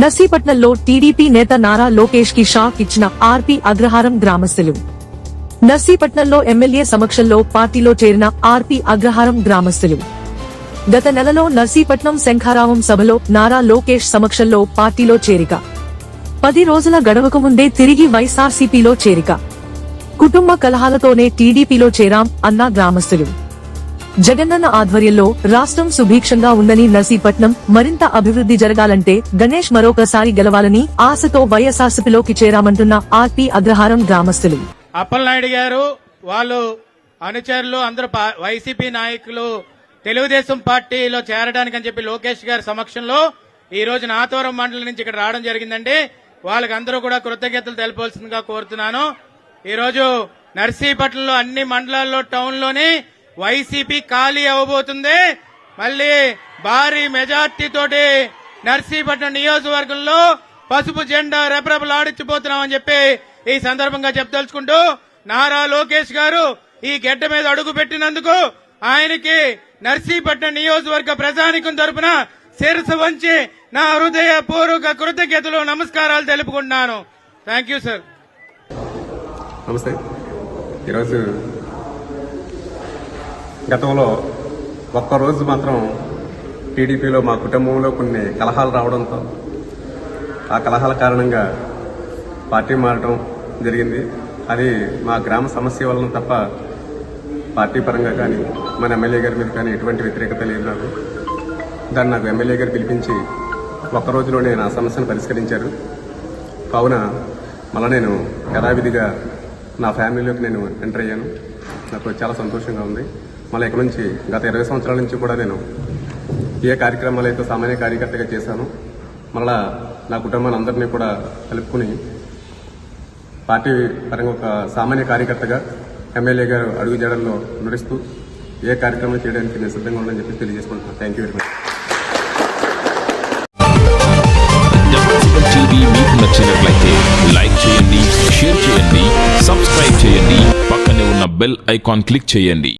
నర్సీపట్నంలో TDP నేత నారా లోకేష్కి shock ఇచ్చిన ఆర్పి అగ్రహారం గ్రామస్తులు. నర్సీపట్నంలో ఎమ్మెల్యే సమక్షంలో పార్టీలో చేరిన ఆర్పి అగ్రహారం గ్రామస్తులు. గత నెలలో నర్సీపట్నం శంఖారావం సభలో నారా లోకేష్ సమక్షంలో పార్టీలో చేరిక. పది రోజుల గడవకు ముందే తిరిగి వైఎస్ఆర్సీపీలో చేరిక. కుటుంబ కలహాలతోనే టీడీపీలో చేరాం అన్న గ్రామస్తులు. జగనన్న ఆధ్వర్యంలో రాష్ట్రం సుభిక్షంగా ఉందని నర్సీపట్నం మరింత అభివృద్ధి జరగాలంటే గణేష్ మరొకసారి గెలవాలని ఆశతో వైఎస్ఆర్సీపీలోకి చేరామంటున్న ఆర్పి అగ్రహారం గ్రామస్తులు. అప్పలనాయుడు గారు వాళ్ళు అనుచరులు అందరూ పా- వైసీపీ నాయకులు తెలుగుదేశం పార్టీలో చేరడానికి అని చెప్పి లోకేష్ గారి సమక్షంలో ఈ రోజు నాతవరం మండలం నుంచి ఇక్కడ రావడం జరిగిందండి. వాళ్ళకి అందరూ కూడా కృతజ్ఞతలు తెలపాల్సిందిగా కోరుతున్నాను. ఈ రోజు నర్సీపట్నంలో అన్ని మండలాల్లో టౌన్లోనే వైసీపీ ఖాళీ అవ్వబోతుంది. మళ్ళీ భారీ మెజార్టీ తోటి నర్సీపట్నం నియోజకవర్గంలో పసుపు జెండా రెపరెపలాడించిపోతున్నామని చెప్పి ఈ సందర్భంగా చెప్తలుచుకుంటూ నారా లోకేష్ గారు ఈ గెడ్డ మీద అడుగు పెట్టినందుకు ఆయనకి నర్సీపట్నం నియోజకవర్గ ప్రజానికం తరపున శిరసు వంచి నా హృదయపూర్వక కృతజ్ఞతలు నమస్కారాలు తెలుపుకుంటున్నాను. థ్యాంక్ యూ సార్ నమస్తే. ఈరోజు గతంలో ఒక్కరోజు మాత్రం టీడీపీలో మా కుటుంబంలో కొన్ని కలహాలు రావడంతో ఆ కలహాల కారణంగా పార్టీ మారడం జరిగింది. అది మా గ్రామ సమస్య వలన తప్ప పార్టీ పరంగా కానీ మన ఎమ్మెల్యే గారి మీద కానీ ఎటువంటి వ్యతిరేకత లేదు నాకు. దాన్ని నాకు ఎమ్మెల్యే గారు పిలిపించి ఒక్క రోజులోనే నా సమస్యను పరిష్కరించారు. కావున మళ్ళీ నేను యథావిధిగా నా ఫ్యామిలీలోకి నేను ఎంటర్ అయ్యాను. నాకు చాలా సంతోషంగా ఉంది. మళ్ళీ ఇక్కడ నుంచి గత ఇరవై సంవత్సరాల నుంచి కూడా నేను ఏ కార్యక్రమాలు అయితే సామాన్య కార్యకర్తగా చేశాను మళ్ళా నా కుటుంబాన్ని అందరినీ కూడా కలుపుకుని పార్టీ పరంగా ఒక సామాన్య కార్యకర్తగా ఎమ్మెల్యే గారు అడుగు జాడల్లో నడుస్తూ ఏ కార్యక్రమం చేయడానికి నేను సిద్ధంగా ఉందని చెప్పి తెలియజేసుకుంటున్నాను. థ్యాంక్ యూ వెరీ మచ్ మీకు నచ్చినట్లయితే లైక్ చేయండి షేర్ చేయండి సబ్స్క్రైబ్ చేయండి పక్కనే ఉన్న బెల్ ఐకాన్ క్లిక్ చేయండి.